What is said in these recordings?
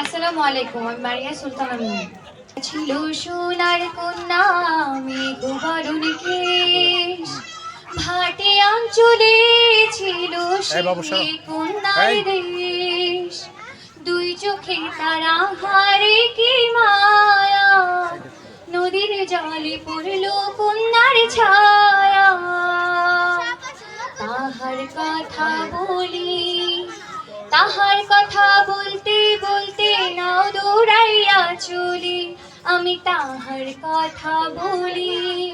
আসসালামু আলাইকুম আমি মারিয়া সুলতানা ছিল সোনার কন্যা গোবরণ কেশ ভাটে অঞ্চলে ছিল। কন্যার দেশ। দুই চোখে তারা হারে কি তাহার কথা বলতে বলতে নাও দৌড়াইয়া চলি। আমি তাহার কথা বলি।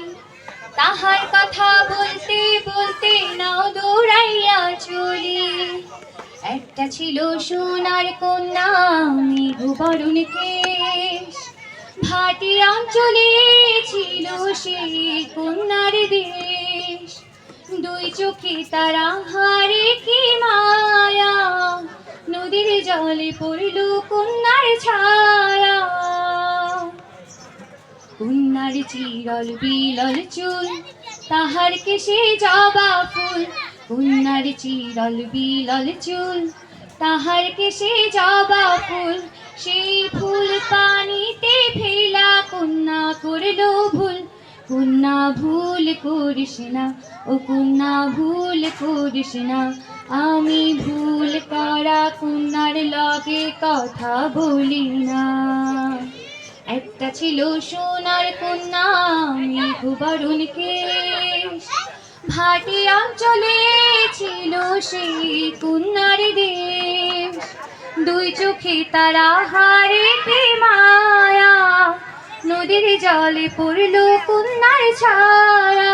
তাহার কথা বলতে বলতে নাও দৌড়াইয়া চলি। একটা ছিল সোনার কন্যা আমি ভুবরুণ কেশ। ভাটি অঞ্চলে ছিল সেই কন্যার দেশ। দুই চোখে তারা হারে কি জলে পড়ল কন্যার ছায়া। কন্যার চিরল বিলল চুল, তাহার কেশে জবা ফুল। কন্যার চিরল বিলল চুল, তাহার কেশে জবা ফুল। সেই ফুল পানিতে ফেলা কন্যা করল ভুল। কন্যা ভুল করিস না, ও কন্যা ভুল করিস না আমি ভুল করা কন্যার লগে কথা বলি না। একটা ছিল সোনার কন্যা, আমি ভুবরুণ ভাটি অঞ্চলে ছিল সেই কন্যার দেশ। দুই চোখে তারা হারে মায়া, নদীর জলে পড়ল কন্যার ছায়া।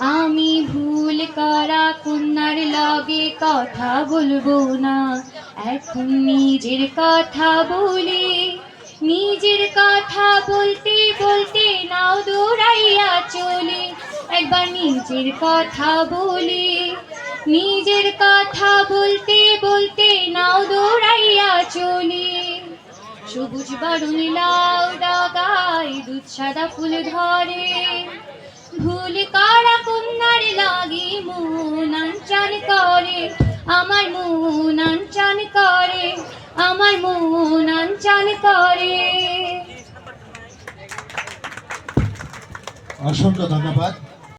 আমি ভুল করা, কন্যার লগে কথা বলব না। এখন নিজের কথা বলি, নিজের কথা বলতে বলতে নাও দৌড়াইয়া চলে। একবার নিজের কথা বলি, নিজের কথা বলতে বলতে নাও দৌড়াইয়া চলি। সবুজ বারুন লাউ ডাগায় দুধ সাদা ফুল ধরে। লাগি মন আঞ্চান করে আমার মন আঞ্চান করে আমার মন আঞ্চান করে। অসংখ্য ধন্যবাদ।